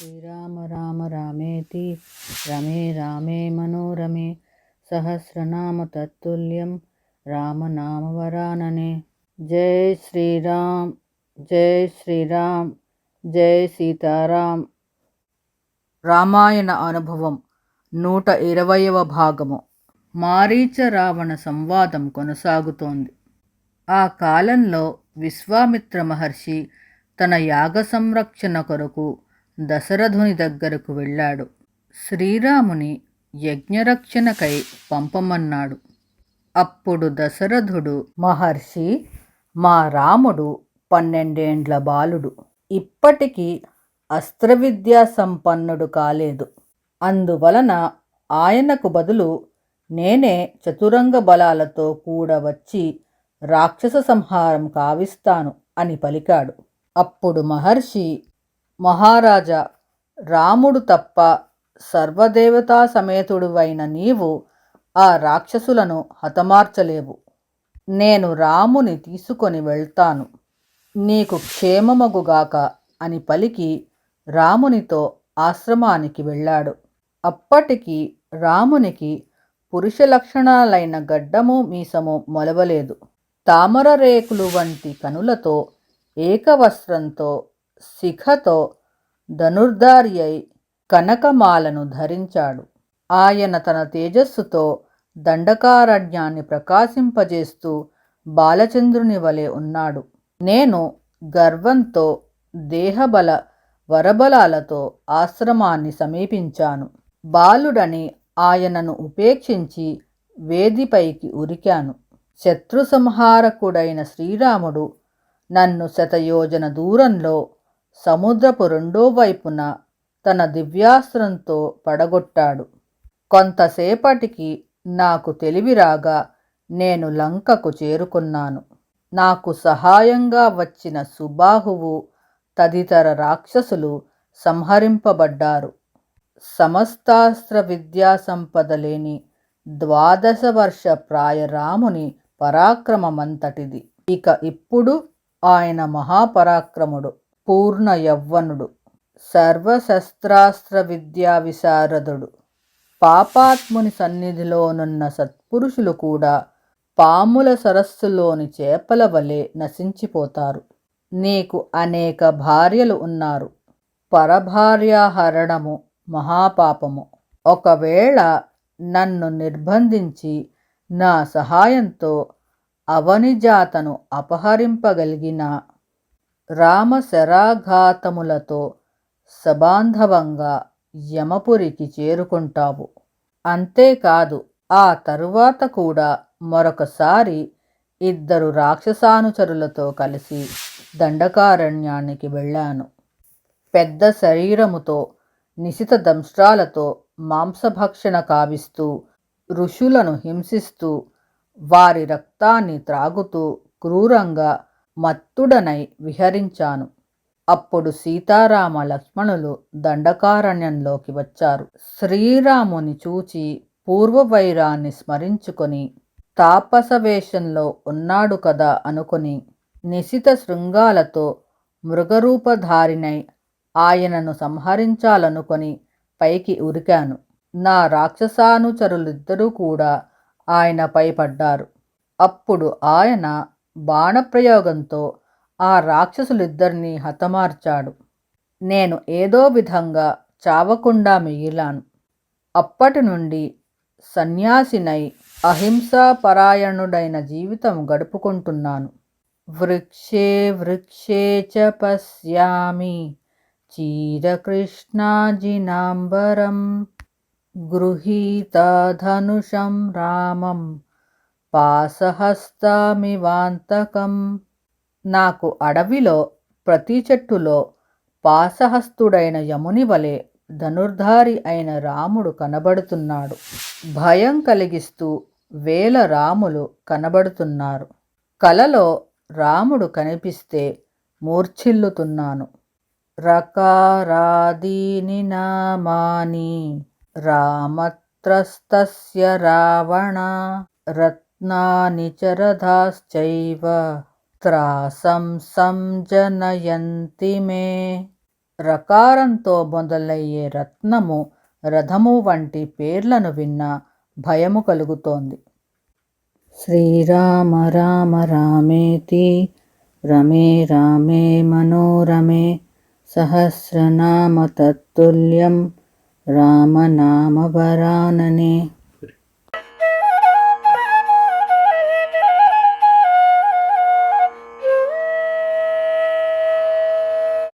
శ్రీరామ రామ రామేతి రమే రామే మనోరమే సహస్రనామ తత్తుల్యం రామనామవరాననే జై శ్రీరామ్ జై శ్రీరామ్ జై సీతారాం రామాయణ అనుభవం నూట ఇరవయవ భాగము మారీచ రావణ సంవాదం కొనసాగుతోంది. ఆ కాలంలో విశ్వామిత్ర మహర్షి తన యాగ సంరక్షణ కొరకు దశరథుని దగ్గరకు వెళ్ళాడు. శ్రీరాముని యజ్ఞరక్షణకై పంపమన్నాడు. అప్పుడు దశరథుడు మహర్షి మా రాముడు పన్నెండేండ్ల బాలుడు. ఇప్పటికీ అస్త్రవిద్యా సంపన్నుడు కాలేదు. అందువలన ఆయనకు బదులు నేనే చతురంగ బలాలతో కూడా వచ్చి రాక్షస సంహారం కావిస్తాను అని పలికాడు. అప్పుడు మహర్షి మహారాజా రాముడు తప్ప సర్వదేవతా సమేతుడువైన నీవు ఆ రాక్షసులను హతమార్చలేవు. నేను రాముని తీసుకొని వెళ్తాను. నీకు క్షేమమగుగాక అని పలికి రామునితో ఆశ్రమానికి వెళ్ళాడు. అప్పటికి రామునికి పురుష లక్షణాలైన గడ్డము మీసము మొలవలేదు. తామర రేకులు వంటి కనులతో ఏకవస్త్రంతో శిఖతో ధనుర్ధారి అయి కనకమాలను ధరించాడు. ఆయన తన తేజస్సుతో దండకారణ్యాన్ని ప్రకాశింపజేస్తూ బాలచంద్రుని వలె ఉన్నాడు. నేను గర్వంతో దేహబల వరబలాలతో ఆశ్రమాన్ని సమీపించాను. బాలుడని ఆయనను ఉపేక్షించి వేదిపైకి ఉరికాను. శత్రు సంహారకుడైన శ్రీరాముడు నన్ను శతయోజన దూరంలో సముద్రపు రెండో వైపున తన దివ్యాస్త్రంతో పడగొట్టాడు. కొంతసేపటికి నాకు తెలివిరాగా నేను లంకకు చేరుకున్నాను. నాకు సహాయంగా వచ్చిన సుబాహువు తదితర రాక్షసులు సంహరింపబడ్డారు. సమస్తాస్త్ర విద్యా సంపద లేని ద్వాదశ వర్ష ప్రాయ రాముని పరాక్రమమంతటిది. ఇక ఇప్పుడు ఆయన మహాపరాక్రముడు. పూర్ణ యవ్వనుడు. సర్వశస్త్రాస్త్ర విద్యా విశారదుడు. పాపాత్ముని సన్నిధిలోనున్న సత్పురుషులు కూడా పాముల సరస్సులోని చేపల వలె నశించిపోతారు. నీకు అనేక భార్యలు ఉన్నారు. పరభార్యాహరణము మహాపాపము. ఒకవేళ నన్ను నిర్బంధించి నా సహాయంతో అవనిజాతను అపహరింపగలిగిన రామశరాఘాతములతో సబాంధవంగా యమపురికి చేరుకుంటావు. అంతేకాదు ఆ తరువాత కూడా మరొకసారి ఇద్దరు రాక్షసానుచరులతో కలిసి దండకారణ్యానికి వెళ్ళాను. పెద్ద శరీరముతో నిశిత దంష్ట్రాలతో మాంసభక్షణ కావిస్తూ ఋషులను హింసిస్తూ వారి రక్తాన్ని త్రాగుతూ క్రూరంగా మత్తుడనై విహరించాను. అప్పుడు సీతారామ లక్ష్మణులు దండకారణ్యంలోకి వచ్చారు. శ్రీరాముని చూచి పూర్వవైరాన్ని స్మరించుకొని తాపసవేషంలో ఉన్నాడు కదా అనుకుని నిశిత శృంగాలతో మృగరూపధారినై ఆయనను సంహరించాలనుకొని పైకి ఉరికాను. నా రాక్షసానుచరులిద్దరూ కూడా ఆయనపై పడ్డారు. అప్పుడు ఆయన బాణప్రయోగంతో ఆ రాక్షసులిద్దరినీ హతమార్చాడు. నేను ఏదో విధంగా చావకుండా మిగిలాను. అప్పటి నుండి సన్యాసినై అహింసాపరాయణుడైన జీవితం గడుపుకుంటున్నాను. వృక్షే వృక్షే చ పశ్యామి చీరకృష్ణాజినాంబరం గృహీతధనుషం రామం పాసహస్తామివాంతకం. నాకు అడవిలో ప్రతి చెట్టులో పాసహస్తుడైన యముని వలె ధనుర్ధారి అయిన రాముడు కనబడుతున్నాడు. భయం కలిగిస్తూ వేల రాములు కనబడుతున్నారు. కలలో రాముడు కనిపిస్తే మూర్ఛిల్లుతున్నాను. రకారాదీని నామాని రామత్రస్తస్య రావణ రత్నాని చరధాశ్చైవ త్రాసం సంజనయంతి మే. రకారంతో మొదలయ్యే రత్నము రథము వంటి పేర్లను విన్న భయము కలుగుతోంది. శ్రీరామ రామ రామేతి రమే రామే మనోరమే సహస్రనామ తత్తుల్యం రామనామ వరాననే.